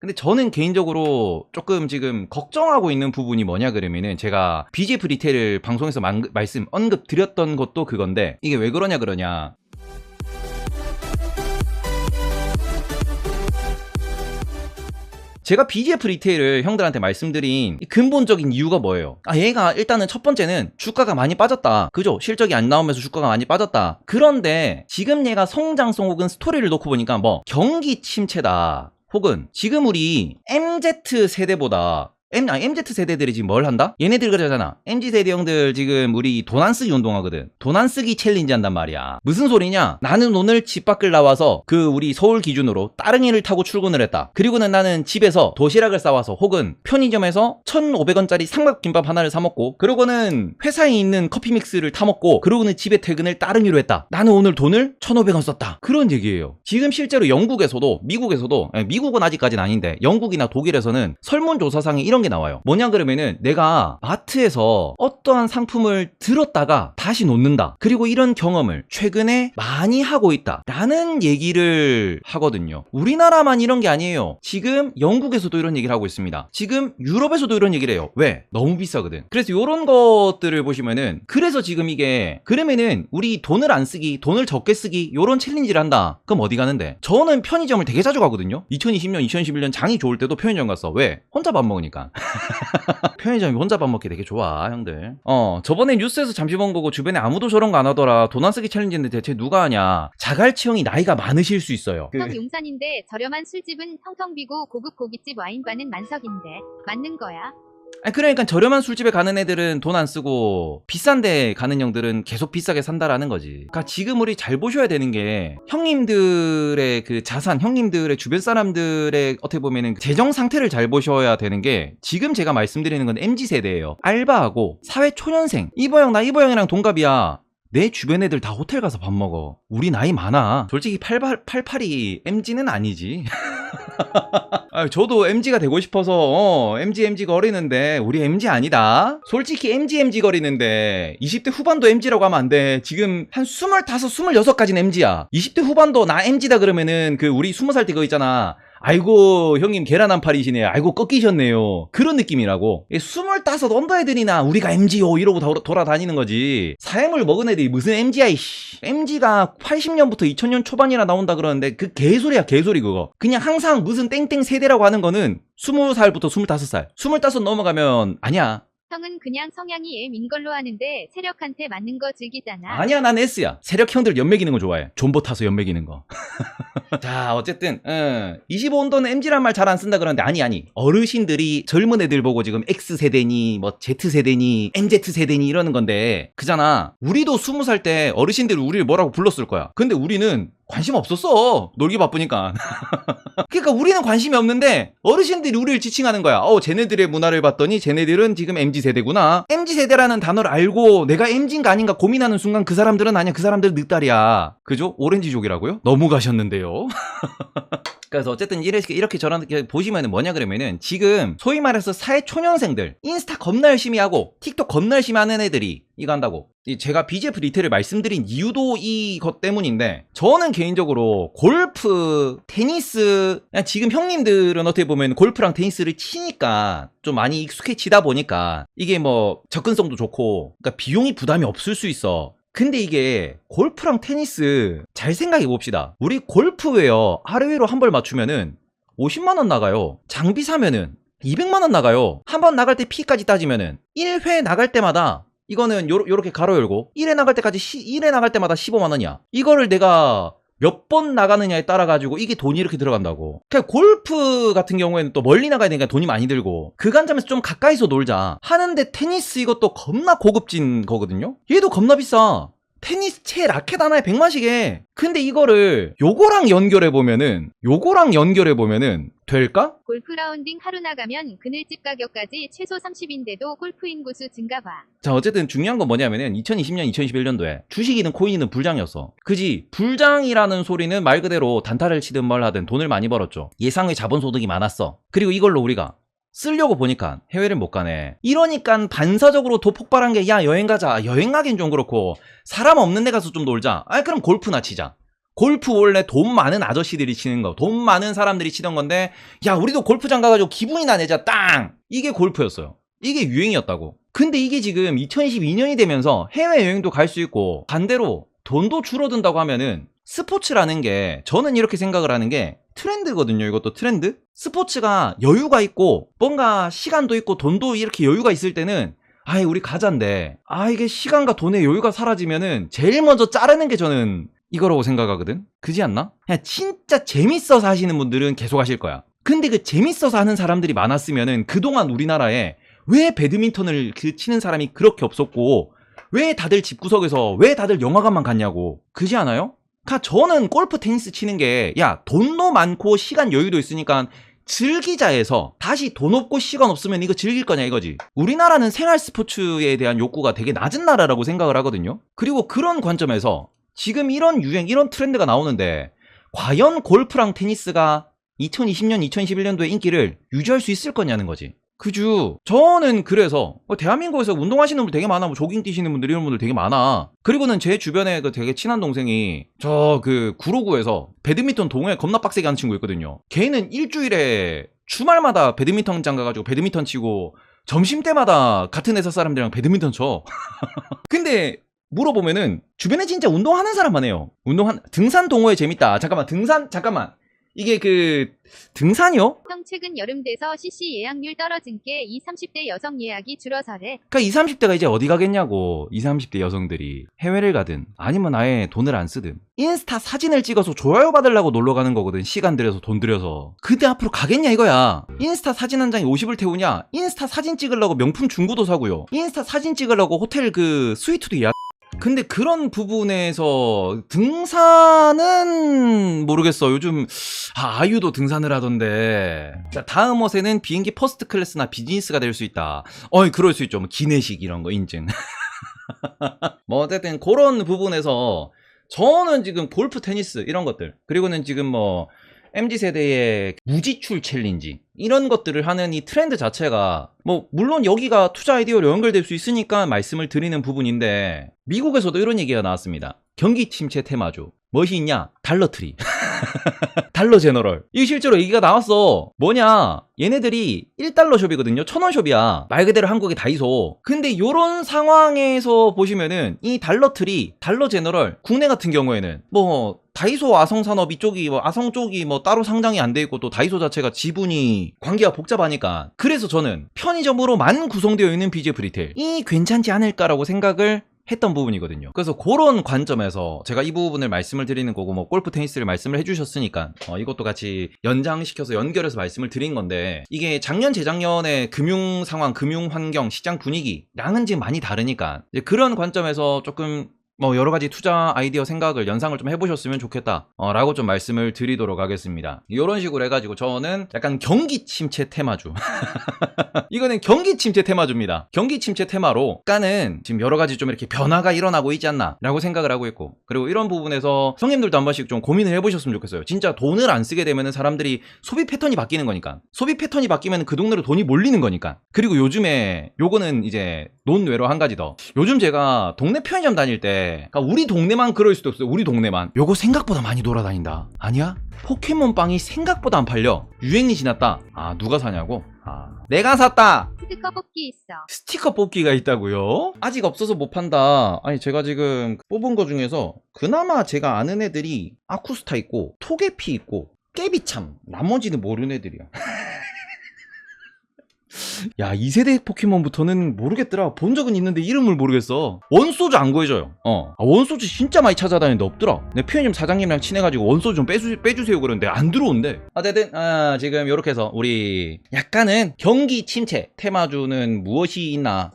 근데 저는 개인적으로 조금 지금 걱정하고 있는 부분이 뭐냐 그러면은 제가 BGF 리테일을 방송에서 만- 말씀 언급 드렸던 것도 그건데 이게 왜 그러냐 그러냐 제가 BGF 리테일을 형들한테 말씀드린 이 근본적인 이유가 뭐예요? 아, 얘가 일단은 첫 번째는 주가가 많이 빠졌다. 그죠? 실적이 안 나오면서 주가가 많이 빠졌다. 그런데 지금 얘가 성장성 혹은 스토리를 놓고 보니까 뭐 경기 침체다. 혹은 지금 우리 MZ 세대보다 M, 아, MZ 세대들이 지금 뭘 한다? 얘네들 그러잖아. MZ 세대 형들 지금 우리 돈 안 쓰기 운동하거든. 돈 안 쓰기 챌린지 한단 말이야. 무슨 소리냐? 나는 오늘 집 밖을 나와서 그 우리 서울 기준으로 따릉이를 타고 출근을 했다. 그리고는 나는 집에서 도시락을 싸와서 혹은 편의점에서 1,500원짜리 삼각김밥 하나를 사 먹고 그러고는 회사에 있는 커피 믹스를 타 먹고 그러고는 집에 퇴근을 따릉이로 했다. 나는 오늘 돈을 1,500원 썼다. 그런 얘기예요. 지금 실제로 영국에서도 미국에서도 아니, 미국은 아직까지는 아닌데 영국이나 독일에서는 설문조사상에 이런 게 나와요. 뭐냐 그러면은 내가 마트에서 어떠한 상품을 들었다가 다시 놓는다. 그리고 이런 경험을 최근에 많이 하고 있다. 라는 얘기를 하거든요. 우리나라만 이런 게 아니에요. 지금 영국에서도 이런 얘기를 하고 있습니다. 지금 유럽에서도 이런 얘기를 해요. 왜? 너무 비싸거든. 그래서 이런 것들을 보시면은 그래서 지금 이게 그러면은 우리 돈을 안 쓰기, 돈을 적게 쓰기 요런 챌린지를 한다. 그럼 어디 가는데? 저는 편의점을 되게 자주 가거든요. 2020년, 2021년 장이 좋을 때도 편의점 갔어. 왜? 혼자 밥 먹으니까. 편의점이 혼자 밥 먹기 되게 좋아, 형들. 어, 저번에 뉴스에서 잠시 본 거고 주변에 아무도 저런 거 안 하더라. 돈 안 쓰기 챌린지인데 대체 누가 하냐? 자갈치 형이 나이가 많으실 수 있어요. 그- 성 용산인데 저렴한 술집은 텅텅 비고 고급 고깃집 와인바는 만석인데 맞는 거야. 아니, 그러니까 저렴한 술집에 가는 애들은 돈 안 쓰고 비싼데 가는 형들은 계속 비싸게 산다라는 거지. 그러니까 지금 우리 잘 보셔야 되는 게 형님들의 그 자산, 형님들의 주변 사람들의 어떻게 보면은 재정 상태를 잘 보셔야 되는 게 지금 제가 말씀드리는 건 MZ 세대예요. 알바하고 사회 초년생. 이보 형나 이보 형이랑 동갑이야. 내 주변 애들 다 호텔 가서 밥 먹어. 우리 나이 많아. 솔직히 88, 88이 MG는 아니지. 아, 저도 MG가 되고 싶어서 어, MG MG 거리는데 우리 MG 아니다. 솔직히 MG MG 거리는데 20대 후반도 MG라고 하면 안 돼. 지금 한 25, 26까지는 MG야. 20대 후반도 나 MG다 그러면은 그 우리 20살 때 그거 있잖아. 아이고 형님 계란 한 팔이시네. 아이고 꺾이셨네요. 그런 느낌이라고. 이 스물다섯 언더 애들이나 우리가 MG요 이러고 돌아, 돌아다니는 거지. 사행을 먹은 애들이 무슨 MG야 이씨. MG가 80년부터 2000년 초반이나 나온다 그러는데 그 개소리야 개소리 그거. 그냥 항상 무슨 땡땡 세대라고 하는 거는 20살부터 25살. 25 넘어가면 아니야. 형은 그냥 성향이 M인 걸로 아는데 세력한테 맞는 거 즐기잖아. 아니야 난 S야. 세력 형들 연맥이는 거 좋아해. 존버 타서 연맥이는 거자 어쨌든 25온도는 MG란 말 잘 안 쓴다 그러는데 아니 아니. 어르신들이 젊은 애들 보고 지금 X세대니 뭐 Z세대니 MZ세대니 이러는 건데 그잖아. 우리도 20살 때 어르신들이 우리를 뭐라고 불렀을 거야. 근데 우리는 관심 없었어 놀기 바쁘니까 그러니까 우리는 관심이 없는데 어르신들이 우리를 지칭하는 거야. 어, 쟤네들의 문화를 봤더니 쟤네들은 지금 MZ 세대구나. MZ 세대라는 단어를 알고 내가 MZ인가 아닌가 고민하는 순간 그 사람들은 아니야. 그 사람들은 늑다리야. 그죠? 오렌지족이라고요? 너무 가셨는데요. 그래서 어쨌든 이렇게 이렇게 저렇게 보시면은 뭐냐 그러면은 지금 소위 말해서 사회 초년생들 인스타 겁나 열심히 하고 틱톡 겁나 열심히 하는 애들이 이거 한다고. 이 제가 BGF 리테일을 말씀드린 이유도 이것 때문인데 저는 개인적으로 골프 테니스 지금 형님들은 어떻게 보면 골프랑 테니스를 치니까 좀 많이 익숙해지다 보니까 이게 뭐 접근성도 좋고 그러니까 비용이 부담이 없을 수 있어 근데 이게 골프랑 테니스 잘 생각해 봅시다. 우리 골프웨어 하루에로 한 벌 맞추면은 50만 원 나가요. 장비 사면은 200만 원 나가요. 한 번 나갈 때 피까지 따지면은 1회 나갈 때마다 이거는 요, 요렇게 가로 열고 1회 나갈 때까지 시, 1회 나갈 때마다 15만 원이야. 이거를 내가 몇 번 나가느냐에 따라 가지고 이게 돈이 이렇게 들어간다고. 그냥 골프 같은 경우에는 또 멀리 나가야 되니까 돈이 많이 들고 그 관점에서 좀 가까이서 놀자 하는데 테니스 이것도 겁나 고급진 거거든요. 얘도 겁나 비싸. 테니스 채 라켓 하나에 100만씩 해. 근데 이거를 요거랑 연결해 보면은 요거랑 연결해 보면은 될까? 골프 라운딩 하루 나가면 그늘집 가격까지 최소 30인데도 골프 인구수 증가 봐. 자, 어쨌든 중요한 건 뭐냐면은 2020년, 2021년도에 주식이든 코인이든 불장이었어. 그지? 불장이라는 소리는 말 그대로 단타를 치든 뭘 하든 돈을 많이 벌었죠. 예상외 자본소득이 많았어. 그리고 이걸로 우리가 쓰려고 보니까 해외를 못 가네. 이러니까 반사적으로 더 폭발한 게 야 여행 가자. 여행 가긴 좀 그렇고 사람 없는 데 가서 좀 놀자. 아 그럼 골프나 치자. 골프 원래 돈 많은 아저씨들이 치는 거, 돈 많은 사람들이 치던 건데, 야, 우리도 골프장 가가지고 기분이나 내자, 땅! 이게 골프였어요. 이게 유행이었다고. 근데 이게 지금 2022년이 되면서 해외여행도 갈 수 있고, 반대로 돈도 줄어든다고 하면은, 스포츠라는 게, 저는 이렇게 생각을 하는 게, 트렌드거든요. 이것도 트렌드? 스포츠가 여유가 있고, 뭔가 시간도 있고, 돈도 이렇게 여유가 있을 때는, 아이, 우리 가자인데, 아, 이게 시간과 돈의 여유가 사라지면은, 제일 먼저 자르는 게 저는 이거라고 생각하거든? 그지 않나? 그냥 진짜 재밌어서 하시는 분들은 계속 하실 거야. 근데 그 재밌어서 하는 사람들이 많았으면은, 그동안 우리나라에 왜 배드민턴을 그 치는 사람이 그렇게 없었고, 왜 다들 집구석에서, 왜 다들 영화관만 갔냐고. 그지 않아요? 가 저는 골프 테니스 치는 게, 야, 돈도 많고 시간 여유도 있으니까 즐기자에서 다시 돈 없고 시간 없으면 이거 즐길 거냐 이거지. 우리나라는 생활 스포츠에 대한 욕구가 되게 낮은 나라라고 생각을 하거든요. 그리고 그런 관점에서 지금 이런 유행, 이런 트렌드가 나오는데 과연 골프랑 테니스가 2020년, 2021년도의 인기를 유지할 수 있을 거냐는 거지. 그죠. 저는 그래서 뭐 대한민국에서 운동하시는 분들 되게 많아. 뭐 조깅 뛰시는 분들 이런 분들 되게 많아. 그리고는 제 주변에 그 되게 친한 동생이 저 그 구로구에서 배드민턴 동호회 겁나 빡세게 하는 친구 있거든요. 걔는 일주일에 주말마다 배드민턴장 가가지고 배드민턴 치고 점심 때마다 같은 회사 사람들이랑 배드민턴 쳐. 근데 물어보면은 주변에 진짜 운동하는 사람만 해요. 운동한 등산 동호회 재밌다. 잠깐만 등산 잠깐만 이게 그 등산이요? 형 최근 여름 돼서 CC 예약률 떨어진 게 20, 30대 여성 예약이 줄어서래. 그러니까 20, 30대가 이제 어디 가겠냐고 20, 30대 여성들이. 해외를 가든 아니면 아예 돈을 안 쓰든. 인스타 사진을 찍어서 좋아요 받으려고 놀러 가는 거거든 시간 들여서 돈 들여서. 그때 앞으로 가겠냐 이거야? 인스타 사진 한 장에 50을 태우냐? 인스타 사진 찍으려고 명품 중고도 사고요. 인스타 사진 찍으려고 호텔 그 스위트도 예약 근데 그런 부분에서 등산은 모르겠어. 요즘 아, 아유도 등산을 하던데. 자, 다음 옷에는 비행기 퍼스트 클래스나 비즈니스가 될 수 있다. 어이, 그럴 수 있죠. 뭐 기내식 이런 거 인증. 뭐 어쨌든 그런 부분에서 저는 지금 골프, 테니스 이런 것들 그리고는 지금 뭐 MZ 세대의 무지출 챌린지 이런 것들을 하는 이 트렌드 자체가 뭐 물론 여기가 투자 아이디어로 연결될 수 있으니까 말씀을 드리는 부분인데 미국에서도 이런 얘기가 나왔습니다. 경기 침체 테마주 무엇이 있냐? 달러트리. 달러 제너럴. 이게 실제로 얘기가 나왔어. 뭐냐? 얘네들이 1달러 숍이거든요. 천원 숍이야. 말 그대로 한국의 다이소. 근데 요런 상황에서 보시면은 이 달러트리, 달러 제너럴, 국내 같은 경우에는 뭐 다이소 아성 산업 이쪽이 뭐 아성 쪽이 뭐 따로 상장이 안 돼 있고 또 다이소 자체가 지분이 관계가 복잡하니까 그래서 저는 편의점으로만 구성되어 있는 BJ 브리텔 이 괜찮지 않을까라고 생각을 했던 부분이거든요. 그래서 그런 관점에서 제가 이 부분을 말씀을 드리는 거고 뭐 골프 테니스를 말씀을 해주셨으니까 어, 이것도 같이 연장시켜서 연결해서 말씀을 드린 건데 이게 작년 재작년의 금융 상황, 금융 환경, 시장 분위기랑은 지금 많이 다르니까 그런 관점에서 조금 뭐 여러 가지 투자 아이디어 생각을 연상을 좀 해보셨으면 좋겠다 어, 라고 좀 말씀을 드리도록 하겠습니다. 이런 식으로 해가지고 저는 약간 경기 침체 테마주. 이거는 경기 침체 테마주입니다. 경기 침체 테마로 까는 지금 여러 가지 좀 이렇게 변화가 일어나고 있지 않나 라고 생각을 하고 있고 그리고 이런 부분에서 형님들도 한 번씩 좀 고민을 해보셨으면 좋겠어요. 진짜 돈을 안 쓰게 되면은 사람들이 소비 패턴이 바뀌는 거니까. 소비 패턴이 바뀌면 그 동네로 돈이 몰리는 거니까. 그리고 요즘에 요거는 이제 논외로 한 가지 더. 요즘 제가 동네 편의점 다닐 때 그러니까 우리 동네만 그럴 수도 없어요 우리 동네만 요거 생각보다 많이 돌아다닌다 아니야? 포켓몬 빵이 생각보다 안 팔려 유행이 지났다 아 누가 사냐고? 아 내가 샀다 스티커 뽑기 있어. 스티커 뽑기가 있다고요? 아직 없어서 못 판다. 아니 제가 지금 뽑은 거 중에서 그나마 제가 아는 애들이 아쿠스타 있고 토게피 있고 깨비참 나머지는 모르는 애들이야. 야, 2세대 포켓몬부터는 모르겠더라. 본 적은 있는데 이름을 모르겠어. 원소주 안 구해줘요. 어. 아, 원소주 진짜 많이 찾아다니는데 없더라. 내 편의점 사장님이랑 친해가지고 원소주 좀 빼주, 빼주세요 그러는데 안 들어온대. 어쨌든, 아, 지금 이렇게 해서 우리 약간은 경기 침체 테마주는 무엇이 있나